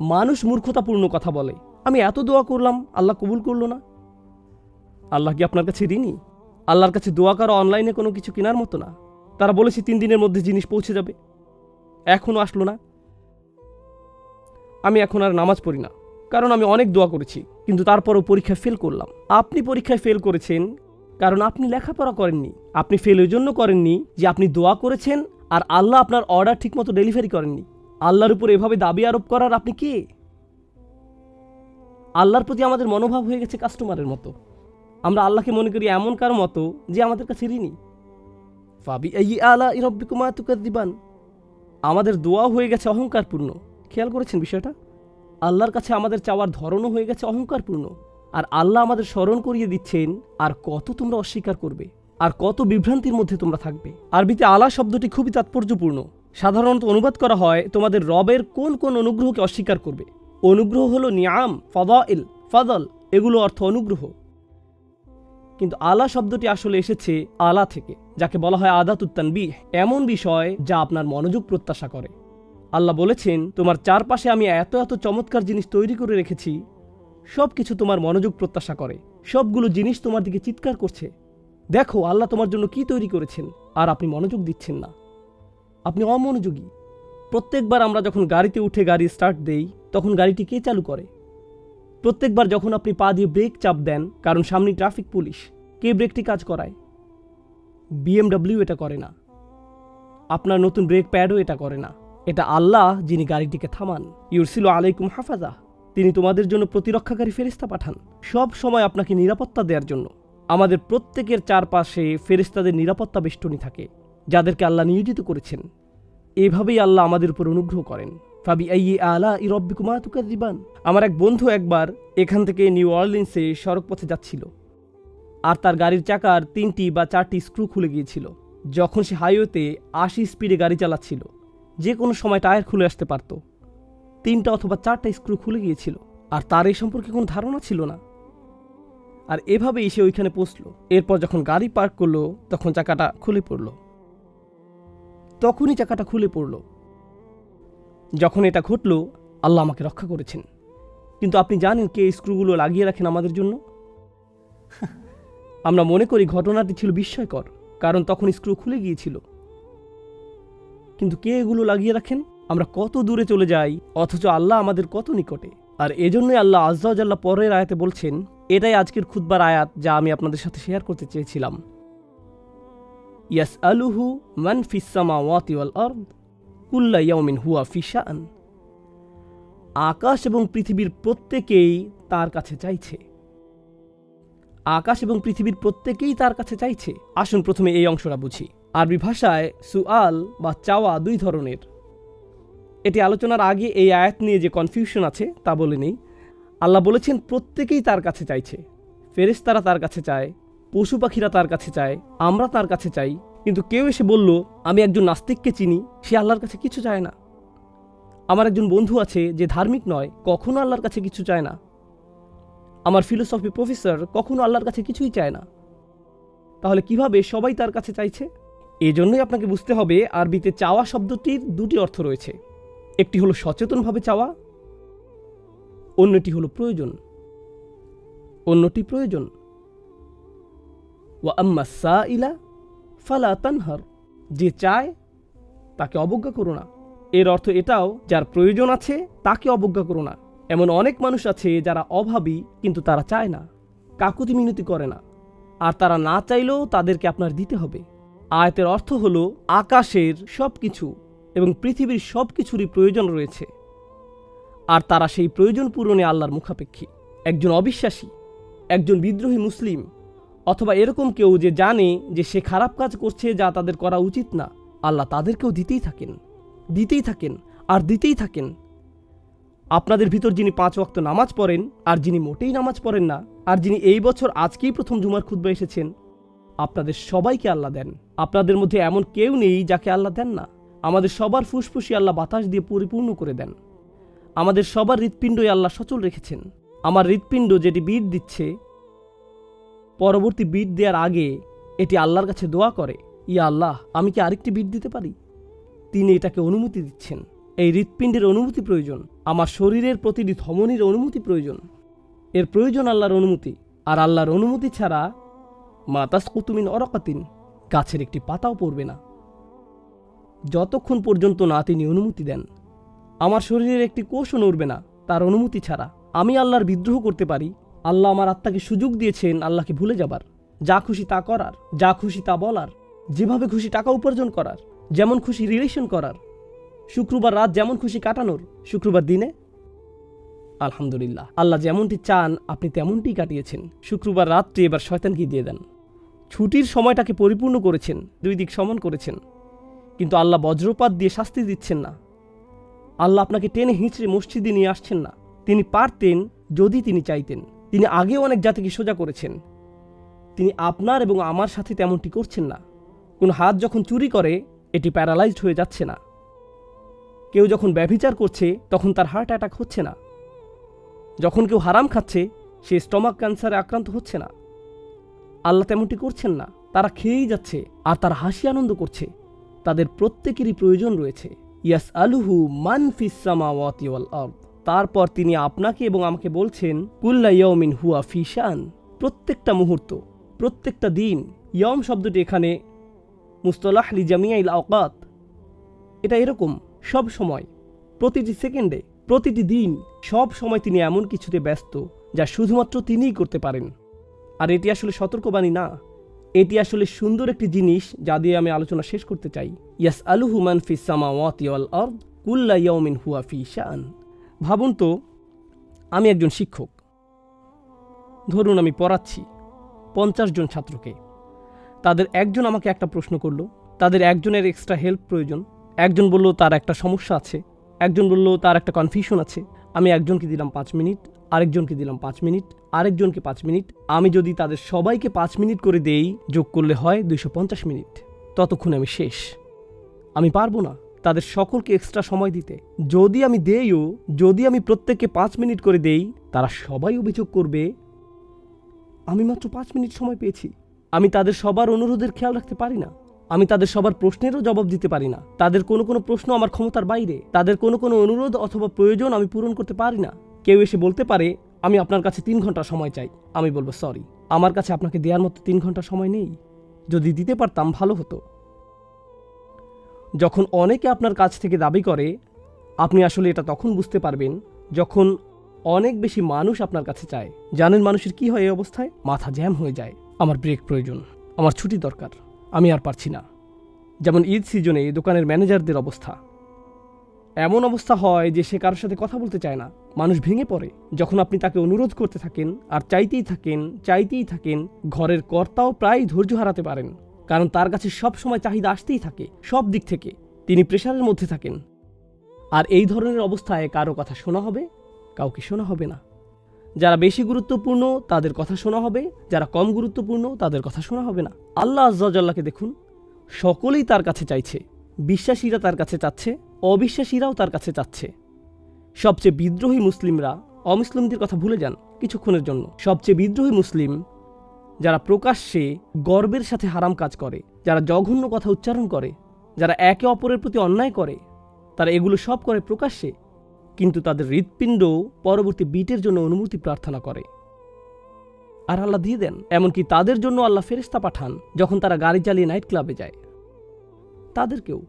মানুষ মূর্খতাপূর্ণ কথা বলে। আমি এত দোয়া করলাম, আল্লাহ কবুল করল না। আল্লাহ কি আপনার কাছে ঋণী? আল্লাহর কাছে দোয়া করা অনলাইনে কোনো কিছু কেনার মতো না? তারা বলেছে তিন দিনের মধ্যে জিনিস পৌঁছে যাবে। এখনও আসলো না। আমি এখন আর নামাজ পড়ি না। কারণ আমি অনেক দোয়া করেছি, কিন্তু তারপরও পরীক্ষায় ফেল করলাম। আপনি পরীক্ষায় ফেল করেছেন, কারণ আপনি লেখাপড়া করেননি। আপনি ফেল ওই জন্য করেননি যে আপনি দোয়া করেছেন আর আল্লাহ আপনার অর্ডার ঠিকমতো ডেলিভারি করেননি। আল্লাহর উপর এভাবে দাবি আরোপ করার আপনি কে? আল্লাহর প্রতি আমাদের মনোভাব হয়ে গেছে কাস্টমারের মতো। আমরা আল্লাহকে মনে করি এমন কার মতো যে আমাদের কাছে ঋণী। ফাবি এই আলা ইরব্বিকুমা তুকার দিবান আমাদের দোয়া হয়ে গেছে অহংকারপূর্ণ। খেয়াল করেছেন বিষয়টা? আল্লাহর কাছে আমাদের চাওয়ার ধরনও হয়ে গেছে অহংকারপূর্ণ। আর আল্লাহ আমাদের স্মরণ করিয়ে দিচ্ছেন, আর কত তোমরা অস্বীকার করবে? আর কত বিভ্রান্তির মধ্যে তোমরা থাকবে? আরবিতে আলা শব্দটি খুবই তাৎপর্যপূর্ণ। সাধারণত অনুবাদ করা হয় তোমাদের রবের কোন কোন অনুগ্রহকে অস্বীকার করবে। অনুগ্রহ হলো নিয়াম, ফদাইল, ফদল, এগুলো অর্থ অনুগ্রহ। কিন্তু আলা শব্দটি আসলে এসেছে আলা থেকে, যাকে বলা হয় আদাতুত্তানবি এমন বিষয় যা আপনার মনোযোগ প্রত্যাশা করে। আল্লাহ বলেছেন, তোমার চারপাশে আমি এত এত চমৎকার জিনিস তৈরি করে রেখেছি সব কিছু তোমার মনোযোগ প্রত্যাশা করে। সবগুলো জিনিস তোমার দিকে চিৎকার করছে। দেখো, আল্লাহ তোমার জন্য কি তৈরি করেছেন, আর আপনি মনোযোগ দিচ্ছেন না। আপনি অমনোযোগী। প্রত্যেকবার আমরা যখন গাড়িতে উঠে গাড়ি স্টার্ট দেই, তখন গাড়িটি কে চালু করে? প্রত্যেকবার যখন আপনি পা দিয়ে ব্রেক চাপ দেন, কারণ সামনে ট্রাফিক পুলিশ কে ব্রেকটি কাজ করায়? বিএমডব্লিউ এটা করে না। আপনার নতুন ব্রেক প্যাডও এটা করে না। এটা আল্লাহ যিনি গাড়িটিকে থামান। ইউরসিল আলাইকুম হাফাজা। তিনি তোমাদের জন্য প্রতিরক্ষাকারী ফেরিস্তা পাঠান। সব সময় আপনাকে নিরাপত্তা দেওয়ার জন্য। আমাদের প্রত্যেকের চারপাশে ফেরিস্তাদের নিরাপত্তা বেষ্টনী থাকে। যাদেরকে আল্লাহ নিয়োজিত করেছেন। এভাবেই আল্লাহ আমাদের উপর অনুগ্রহ করেন। ফাবি আই আলা ই রব্বিকুমা তুকার দিবান আমার এক বন্ধু একবার এখান থেকে নিউ অর্লিন্সে সড়ক পথে যাচ্ছিল। আর তার গাড়ির চাকার তিনটি বা চারটি স্ক্রু খুলে গিয়েছিল। যখন সে হাইওয়েতে আশি স্পিডে গাড়ি চালাচ্ছিল, যে কোনো সময় টায়ার খুলে আসতে পারত। তিনটা অথবা চারটা স্ক্রু খুলে গিয়েছিল, আর তার এই সম্পর্কে কোনো ধারণা ছিল না। আর এভাবেই সে ওইখানে পৌঁছলো। এরপর যখন গাড়ি পার্ক করল, তখন চাকাটা খুলে পড়ল। তখনই চাকাটা খুলে পড়ল। যখন এটা ঘটলো আল্লাহ আমাকে রক্ষা করেছেন। কিন্তু আপনি জানেন কে স্ক্রুগুলো লাগিয়ে রাখেন আমাদের জন্য? আমরা মনে করি ঘটনাটি ছিল বিস্ময়কর কারণ তখন স্ক্রু খুলে গিয়েছিল। কিন্তু কে এগুলো লাগিয়ে রাখেন? আমরা কত দূরে চলে যাই অথচ আল্লাহ আমাদের কত নিকটে। আর এজন্যই আল্লাহ আজ্লাহ পরের আয়াতে বলছেন এটাই আজকের খুতবার আয়াত যা আমি আপনাদের সাথে শেয়ার করতে চেয়েছিলাম। ইয়াস আলুহু মান ফিসামা ওয়াতি ওয়াল আরদ কুল্লা ইয়াউমিন হুয়া ফিশান আকাশ এবং পৃথিবীর প্রত্যেকেই তার কাছে চাইছে। আকাশ এবং পৃথিবীর প্রত্যেকেই তার কাছে চাইছে। আসুন প্রথমে এই অংশটা বুঝি। আরবি ভাষায় সুআল বা চাওয়া দুই ধরনের। এটি আলোচনার আগে এই আয়াত নিয়ে যে কনফিউশন আছে তা বলে নেই। আল্লাহ বলেছেন, প্রত্যেকেই তার কাছে চাইছে। ফেরেশতারা তার কাছে চায় পশু পাখিরা তার কাছে চায়, আমরা তার কাছে চাই। কিন্তু কেউ এসে বলল, আমি একজন নাস্তিককে চিনি, সে আল্লাহর কাছে কিছু চায় না। আমার একজন বন্ধু আছে যে ধার্মিক নয়, কখনো আল্লাহর কাছে কিছু চায় না। আমার ফিলোসফি প্রফেসর কখনো আল্লাহর কাছে কিছুই চায় না। তাহলে কীভাবে সবাই তার কাছে চাইছে? এজন্যই আপনাকে বুঝতে হবে, আরবিতে চাওয়া শব্দটির দুটি অর্থ রয়েছে। একটি হলো সচেতনভাবে চাওয়া, অন্যটি হলো প্রয়োজন। অন্যটি প্রয়োজন। ওয়া আম্মা সা ইলা ফালা তানহার, যে চায় তাকে অবজ্ঞা করো না। এর অর্থ এটাও, যার প্রয়োজন আছে তাকে অবজ্ঞা করো না। এমন অনেক মানুষ আছে যারা অভাবী, কিন্তু তারা চায় না, কাকুতি মিনতি করে না। আর তারা না চাইলেও তাদেরকে আপনার দিতে হবে। আয়তের অর্থ হলো, আকাশের সব কিছু এবং পৃথিবীর সব কিছুরই প্রয়োজন রয়েছে। আর তারা সেই প্রয়োজন পূরণে আল্লাহর মুখাপেক্ষী। একজন অবিশ্বাসী, একজন বিদ্রোহী মুসলিম অথবা এরকম কেউ যে জানে যে সে খারাপ কাজ করছে যা তাদের করা উচিত না, আল্লাহ তাদেরকেও দিতেই থাকেন দিতেই থাকেন, আর দিতেই থাকেন। আপনাদের ভিতর যিনি পাঁচ ওয়াক্ত নামাজ পড়েন, আর যিনি মোটেই নামাজ পড়েন না, আর যিনি এই বছর আজকেই প্রথম জুমার খুদ্া এসেছেন, আপনাদের সবাইকে আল্লাহ দেন। আপনাদের মধ্যে এমন কেউ নেই যাকে আল্লাহ দেন না। আমাদের সবার ফুসফুসি আল্লাহ বাতাস দিয়ে পরিপূর্ণ করে দেন। আমাদের সবার হৃৎপিণ্ডই আল্লাহ সচল রেখেছেন। আমার হৃৎপিণ্ড যেটি বিট দিচ্ছে পরবর্তী বিট দেওয়ার আগে এটি আল্লাহর কাছে দোয়া করে, ইয়া আল্লাহ, আমি কি আরেকটি বিট দিতে পারি? তিনি এটাকে অনুমতি দিচ্ছেন। এই হৃৎপিণ্ডের অনুমতি প্রয়োজন, আমার শরীরের প্রতিটি ধমনির অনুমতি প্রয়োজন। এর প্রয়োজন আল্লাহর অনুমতি, আর আল্লাহর অনুমতি ছাড়া মাতাস কুতুমিন অরকাতিন গাছের একটি পাতাও পড়বে না। যতক্ষণ পর্যন্ত না তিনি অনুমতি দেন, আমার শরীরের একটি কোষও নড়বে না, তার অনুমতি ছাড়া আমি আল্লাহর বিদ্রোহ করতে পারি আল্লাহ আমার আত্মাকে সুযোগ দিয়েছেন আল্লাহকে ভুলে যাবার। যা খুশি তা করার, যা খুশি তা বলার, যেভাবে খুশি টাকা উপার্জন করার, যেমন খুশি রিলেশন করার। শুক্রবার রাত যেমন খুশি কাটানোর, শুক্রবার দিনে আলহামদুলিল্লাহ, আল্লাহ যেমনটি চান, আপনি তেমনটি কাটিয়েছেন। শুক্রবার রাত্রি এবার শয়তানকে দিয়ে দেন। ছুটির সময়টাকে পরিপূর্ণ করেছেন, দুই দিক সমান করেছেন। কিন্তু আল্লাহ বজ্রপাত দিয়ে শাস্তি দিচ্ছেন না। আল্লাহ আপনাকে টেনে হিঁচড়ে মসজিদে নিয়ে আসছেন না। তিনি পারতেন যদি তিনি চাইতেন। তিনি আগেও অনেক জাতিকে সোজা করেছেন। তিনি আপনার এবং আমার সাথে তেমনটি করছেন না। কোন হাত যখন চুরি করে, এটি প্যারালাইজড হয়ে যাচ্ছে না। কেউ যখন ব্যভিচার করছে, তখন তার হার্ট অ্যাটাক হচ্ছে না। যখন কেউ হারাম খাচ্ছে, সে স্টমাক ক্যান্সারে আক্রান্ত হচ্ছে না। আল্লাহ তেমনটি করছেন না। তারা খেয়েই যাচ্ছে, আর তার হাসি আনন্দ করছে। তাদের প্রত্যেকেরই প্রয়োজন রয়েছে। ইয়াস আলুহু মান ফিসামাওয়াতি তারপর তিনি আপনাকে এবং আমাকে বলছেন, কুল্লা ইয়মিন হুয়া ফিশান প্রত্যেকটা মুহূর্ত, প্রত্যেকটা দিন ইয়ম শব্দটি এখানে মুস্তলাহ লি জামিয়াইল আওকাত। এটা এরকম, সব সময়, প্রতিটি সেকেন্ডে, প্রতিটি দিন, সব সময় তিনি এমন কিছুতে ব্যস্ত, যা শুধুমাত্র তিনিই করতে পারেন। আর এটি আসলে সতর্কবাণী না। এটি আসলে সুন্দর একটি জিনিস যা দিয়ে আমি আলোচনা শেষ করতে চাই। ইয়াস আলুহু মান ফিস সামাওয়াতি ওয়াল আরদ, কুল্লা ইয়াউমিন হুয়া ফি শান। ভাবুন তো, আমি একজন শিক্ষক। ধরুন আমি পড়াচ্ছি পঞ্চাশ জন ছাত্রকে। তাদের একজন আমাকে একটা প্রশ্ন করল, তাদের একজনের এক্সট্রা হেল্প প্রয়োজন। একজন বলল, তার একটা সমস্যা আছে। একজন বলল, তার একটা কনফিউশন আছে। আমি একজনকে দিলাম পাঁচ মিনিট, আরেকজনকে দিলাম পাঁচ মিনিট, আরেকজনকে পাঁচ মিনিট। আমি যদি তাদের সবাইকে পাঁচ মিনিট করে দেই, যোগ করলে হয় দুইশো পঞ্চাশ মিনিট। ততক্ষণ আমি শেষ। আমি পারব না। তাদের সকলকে এক্সট্রা সময় দিতে। যদি আমি দেইও, যদি আমি প্রত্যেককে পাঁচ মিনিট করে দেই, তারা সবাই অভিযোগ করবে, আমি মাত্র পাঁচ মিনিট সময় পেয়েছি। আমি তাদের সবার অনুরোধের খেয়াল রাখতে পারি না। আমি তাদের সবার প্রশ্নেরও জবাব দিতে পারি না। তাদের কোনো কোনো প্রশ্ন আমার ক্ষমতার বাইরে। তাদের কোনো কোনো অনুরোধ অথবা প্রয়োজন আমি পূরণ করতে পারি না। কেউ এসে বলতে পারে, আমি আপনার কাছে তিন ঘণ্টা সময় চাই। আমি বলব, সরি। আমার কাছে আপনাকে দেওয়ার মতো তিন ঘণ্টা সময় নেই। যদি দিতে পারতাম ভালো হতো। যখন অনেকে আপনার কাছ থেকে দাবি করে, আপনি আসলে এটা তখন বুঝতে পারবেন যখন অনেক বেশি মানুষ আপনার কাছে চায়। জানেন মানুষের কি হয় এই অবস্থায়? মাথা জ্যাম হয়ে যায়। আমার ব্রেক প্রয়োজন। আমার ছুটি দরকার। আমি আর পারছি না। যেমন ঈদ সিজনে দোকানের ম্যানেজারদের অবস্থা। এমন অবস্থা হয় যে সে কারোর সাথে কথা বলতে চায় না। মানুষ ভেঙে পড়ে। যখন আপনি তাকে অনুরোধ করতে থাকেন, আর চাইতেই থাকেন চাইতেই থাকেন, ঘরের কর্তাও প্রায় ধৈর্য হারাতে পারেন। কারণ তার কাছে সব সময় চাহিদা আসতেই থাকে, সব দিক থেকে। তিনি প্রেশারের মধ্যে থাকেন। আর এই ধরনের অবস্থায় কারও কথা শোনা হবে, কাউকে শোনা হবে না। যারা বেশি গুরুত্বপূর্ণ, তাদের কথা শোনা হবে। যারা কম গুরুত্বপূর্ণ, তাদের কথা শোনা হবে না। আল্লাহ আজ্লাকে দেখুন, সকলেই তার কাছে চাইছে। বিশ্বাসীরা তার কাছে চাচ্ছে, অবিশ্বাসীরাও তার কাছে চাচ্ছে। সবচেয়ে বিদ্রোহী মুসলিমরা অমুসলিমদের কথা ভুলে যান কিছুক্ষণের জন্য। সবচেয়ে বিদ্রোহী মুসলিম যারা প্রকাশ্যে গর্বের সাথে হারাম কাজ করে, যারা জঘন্য কথা উচ্চারণ করে, যারা একে অপরের প্রতি অন্যায় করে, তারা এগুলো সব করে প্রকাশ্যে, কিন্তু তাদের হৃৎপিণ্ড পরবর্তী বিটের জন্য অনুমতি প্রার্থনা করে। আর আল্লাহ দিয়ে দেন, এমনকি তাদের জন্য আল্লাহ ফেরিস্তা পাঠান, যখন তারা গাড়ি চালিয়ে নাইট ক্লাবে যায়। তাদেরকেও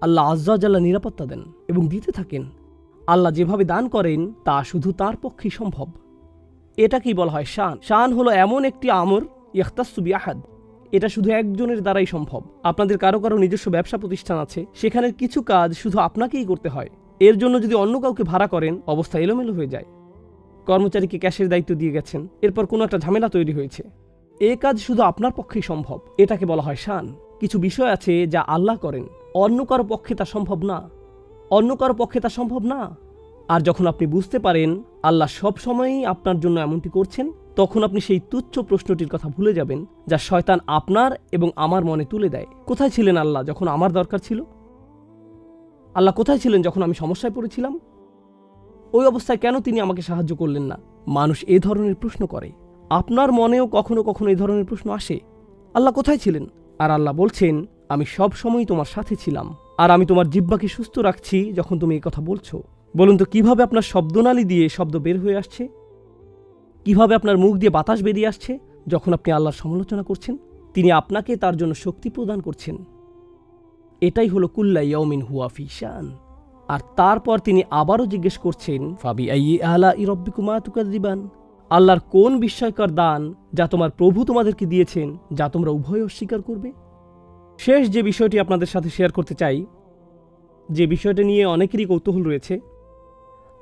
আল্লাহ আজ্জাল্লাহ নিরাপত্তা দেন এবং দিতে থাকেন। আল্লাহ যেভাবে দান করেন, তা শুধু তার পক্ষেই সম্ভব। এটাকেই বলা হয়? শান। শান হলো এমন একটি আমর ইয়াখতাসুবি আহাদ এটা শুধু একজনের দ্বারাই সম্ভব। আপনাদের কারও কারও নিজস্ব ব্যবসা প্রতিষ্ঠান আছে, সেখানের কিছু কাজ শুধু আপনাকেই করতে হয়। এর জন্য যদি অন্য কাউকে ভাড়া করেন, অবস্থা এলোমেলো হয়ে যায়। কর্মচারীকে ক্যাশের দায়িত্ব দিয়ে গেছেন? এরপর কোনো একটা ঝামেলা তৈরি হয়েছে। এ কাজ শুধু আপনার পক্ষেই সম্ভব। এটাকে বলা হয় শান। কিছু বিষয় আছে যা আল্লাহ করেন। অন্য কারও পক্ষে তা সম্ভব না। অন্য কারও পক্ষে তা সম্ভব না। আর যখন আপনি বুঝতে পারেন আল্লাহ সব সময়ই আপনার জন্য এমনটি করছেন, তখন আপনি সেই তুচ্ছ প্রশ্নটির কথা ভুলে যাবেন, যা শয়তান আপনার এবং আমার মনে তুলে দেয়। কোথায় ছিলেন আল্লাহ যখন আমার দরকার ছিল? আল্লাহ কোথায় ছিলেন যখন আমি সমস্যায় পড়েছিলাম? ওই অবস্থায় কেন তিনি আমাকে সাহায্য করলেন না? মানুষ এ ধরনের প্রশ্ন করে। আপনার মনেও কখনো কখনো এই ধরনের প্রশ্ন আসে। আল্লাহ কোথায় ছিলেন? আর আল্লাহ বলছেন, আমি সব সময় তোমার সাথে ছিলাম, আর আমি তোমার জিব্বাকে সুস্থ রাখছি যখন তুমি এই কথা বলছো। বলুন তো, কীভাবে আপনার শব্দনালী দিয়ে শব্দ বের হয়ে আসছে? কীভাবে আপনার মুখ দিয়ে বাতাস বেরিয়ে আসছে যখন আপনি আল্লাহর সমালোচনা করছেন? তিনি আপনাকে তার জন্য শক্তি প্রদান করছেন। এটাই হলো কুল্লা ইয়মিন হুয়া ফিশান আর তারপর তিনি আবারও জিজ্ঞেস করছেন, ফাবি আই আলা ইরব্বিকুমা তুকাদিবান আল্লাহর কোন বিস্ময়কর দান যা তোমার প্রভু তোমাদেরকে দিয়েছেন, যা তোমরা উভয় অস্বীকার করবে? শেষ যে বিষয়টি আপনাদের সাথে শেয়ার করতে চাই, যে বিষয়টা নিয়ে অনেকেরই কৌতূহল রয়েছে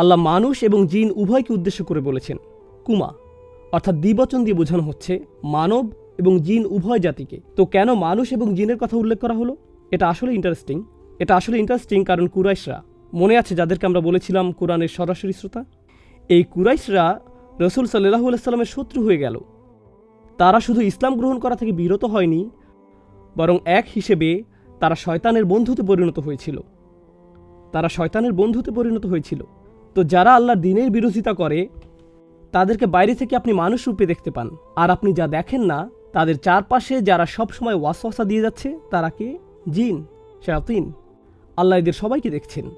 আল্লাহ মানুষ এবং জিন উভয়কে উদ্দেশ্য করে বলেছেন, কুমা, অর্থাৎ দ্বিবচন দিয়ে বোঝানো হচ্ছে মানব এবং জিন উভয় জাতিকে। তো কেন মানুষ এবং জিনের কথা উল্লেখ করা হলো? এটা আসলে ইন্টারেস্টিং এটা আসলে ইন্টারেস্টিং কারণ কুরাইশরা, মনে আছে যাদেরকে আমরা বলেছিলাম কোরআনের সরাসরি শ্রোতা? এই কুরাইশরা রসুল সাল্লাহ সাল্লামের শত্রু হয়ে গেল। তারা শুধু ইসলাম গ্রহণ করা থেকে বিরত হয়নি, বরং এক হিসেবে তারা শয়তানের বন্ধুতে পরিণত হয়েছিল। তারা শয়তানের বন্ধুতে পরিণত হয়েছিল। তো যারা আল্লাহর দিনের বিরোধিতা করে, তাদেরকে বাইরে থেকে আপনি মানুষ রূপে দেখতে পান। আর আপনি যা দেখেন না, তাদের চারপাশে যারা সবসময় ওয়াসওয়াসা দিয়ে যাচ্ছে, তারা কে? জিন, শায়াতিন। আল্লাহ এদের সবাইকে দেখছেন।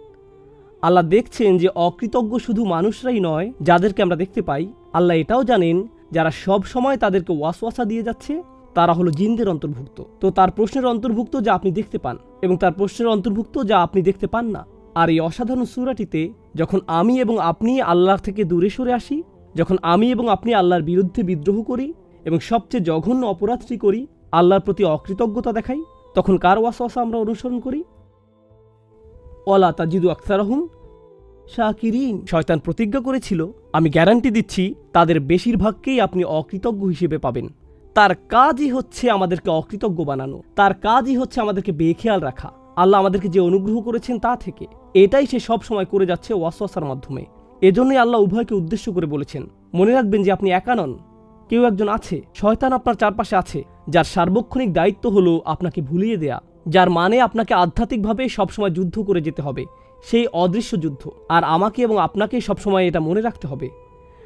আল্লাহ দেখছেন যে অকৃতজ্ঞ শুধু মানুষরাই নয়, যাদেরকে আমরা দেখতে পাই, আল্লাহ এটাও জানেন, যারা সব সময় তাদেরকে ওয়াসওয়াসা দিয়ে যাচ্ছে, তারা হলো জিনদের অন্তর্ভুক্ত। তো তার প্রশ্নের অন্তর্ভুক্ত যা আপনি দেখতে পান, এবং তার প্রশ্নের অন্তর্ভুক্ত যা আপনি দেখতে পান না। আর এই অসাধারণ সুরাটিতে যখন আমি এবং আপনি আল্লাহর থেকে দূরে সরে আসি, যখন আমি এবং আপনি আল্লাহর বিরুদ্ধে বিদ্রোহ করি এবং সবচেয়ে জঘন্য অপরাধটি করি, আল্লাহর প্রতি অকৃতজ্ঞতা দেখাই, তখন কার ওয়াসওয়াসা আমরা অনুসরণ করি? ওলা তাজিদু আখতারহুম শাকিরিন। শয়তান প্রতিজ্ঞা করেছিল, আমি গ্যারান্টি দিচ্ছি, তাদের বেশিরভাগকেই আপনি অকৃতজ্ঞ হিসেবে পাবেন। তার কাজই হচ্ছে আমাদেরকে অকৃতজ্ঞ বানানো, তার কাজই হচ্ছে আমাদেরকে বেখেয়াল রাখা। আল্লাহ আমাদেরকে যে অনুগ্রহ করেছেন তা থেকে, এটাই সে সব সময় করে যাচ্ছে ওয়াসওয়াসার মাধ্যমে। এজন্যই আল্লাহ উভয়কে উদ্দেশ্য করে বলেছেন, মনে রাখবেন যে আপনি একা নন, কেউ একজন আছে, শয়তান আপনার চারপাশে আছে, যার সার্বক্ষণিক দায়িত্ব হলো আপনাকে ভুলিয়ে দেয়া, যার মানে আপনাকে আধ্যাত্মিকভাবে সবসময় যুদ্ধ করে যেতে হবে, সেই অদৃশ্য যুদ্ধ। আর আমাকে এবং আপনাকে সবসময় এটা মনে রাখতে হবে।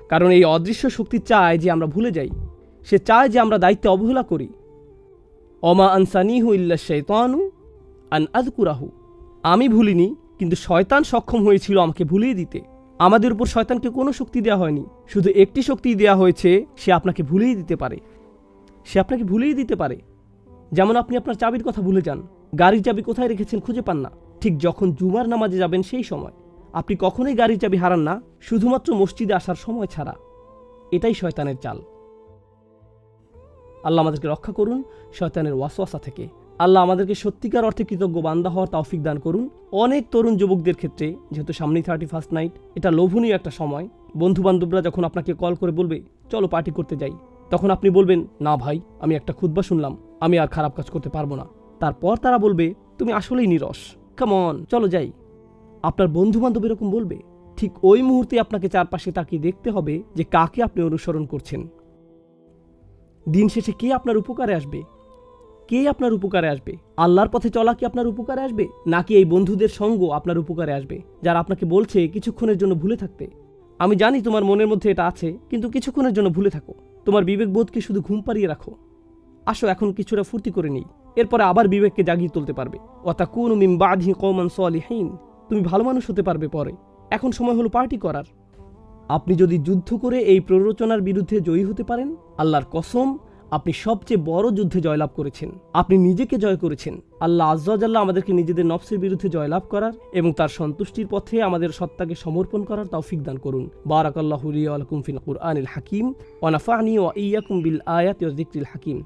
কারণ এই অদৃশ্য শক্তি চায় যে আমরা ভুলে যাই, সে চায় যে আমরা দায়িত্বে অবহেলা করি। অমা আনসানিহু ইল্লা শৈতানু আন আদকুরাহু আমি ভুলিনি, কিন্তু শয়তান সক্ষম হয়েছিল আমাকে ভুলিয়ে দিতে। আমাদের উপর শয়তানকে কোনো শক্তি দেওয়া হয়নি। শুধু একটি শক্তি দেওয়া হয়েছে, সে আপনাকে ভুলিয়ে দিতে পারে। সে আপনাকে ভুলিয়ে দিতে পারে। যেমন আপনি আপনার চাবির কথা ভুলে যান। গাড়ির চাবি কোথায় রেখেছেন খুঁজে পান না। ঠিক যখন জুমার নামাজে যাবেন সেই সময়। আপনি কখনোই গাড়ির চাবি হারান না, শুধুমাত্র মসজিদে আসার সময় ছাড়া। এটাই শয়তানের চাল। আল্লাহ আমাদেরকে রক্ষা করুন, শয়তানের ওয়াসওয়াসা থেকে। আল্লাহ আমাদেরকে সত্যিকার অর্থে কৃতজ্ঞ বান্দা হওয়ার তৌফিক দান করুন। অনেক তরুণ যুবকদের ক্ষেত্রে, যেহেতু সামনেই থার্টি ফার্স্ট নাইট এটা লোভনীয় একটা সময়। বন্ধু বান্ধবরা যখন আপনাকে কল করে বলবে, চলো পার্টি করতে যাই, তখন আপনি বলবেন, না ভাই, আমি একটা খুদ্া শুনলাম, আমি আর খারাপ কাজ করতে পারব না। তারপর তারা বলবে, তুমি আসলেই নিরস। কামন চলো যাই। আপনার বন্ধু বান্ধব এরকম বলবে, ঠিক ওই মুহূর্তে আপনাকে চারপাশে তাকিয়ে দেখতে হবে যে কাকে আপনি অনুসরণ করছেন। দিন শেষে কে আপনার উপকারে আসবে? কে আপনার উপকারে আসবে? আল্লাহর পথে চলা কি আপনার উপকারে আসবে? নাকি এই বন্ধুদের সঙ্গ আপনার উপকারে আসবে, যারা আপনাকে বলছে কিছুক্ষণের জন্য ভুলে থাকতে? আমি জানি তোমার মনের মধ্যে এটা আছে, কিন্তু কিছুক্ষণের জন্য ভুলে থাকো। তোমার বিবেকবোধকে শুধু ঘুম পাড়িয়ে রাখো। আসো এখন কিছুটা ফুর্তি করে নিই। এরপরে আবার বিবেককে জাগিয়ে তুলতে পারবে। অতা কোন মিম বাধি কমান সলিহীন। তুমি ভালো মানুষ হতে পারবে পরে। এখন সময় হলো পার্টি করার। আপনি যদি যুদ্ধ করে এই প্ররোচনার বিরুদ্ধে জয়ী হতে পারেন, আল্লাহর কসম আপনি সবচেয়ে বড় যুদ্ধে জয়লাভ করেছেন। আপনি নিজেকে জয় করেছেন। আল্লাহ আজ্লাহ আমাদেরকে নিজেদের নফসের বিরুদ্ধে জয়লাভ করার এবং তার সন্তুষ্টির পথে আমাদের সত্তাকে সমর্পণ করার তৌফিক দান করুন। বারাকাল্লাহ আলকুম ফিল কুরআনিল হাকিম ইয়াকুম বিল আয়াতিল হাকিম।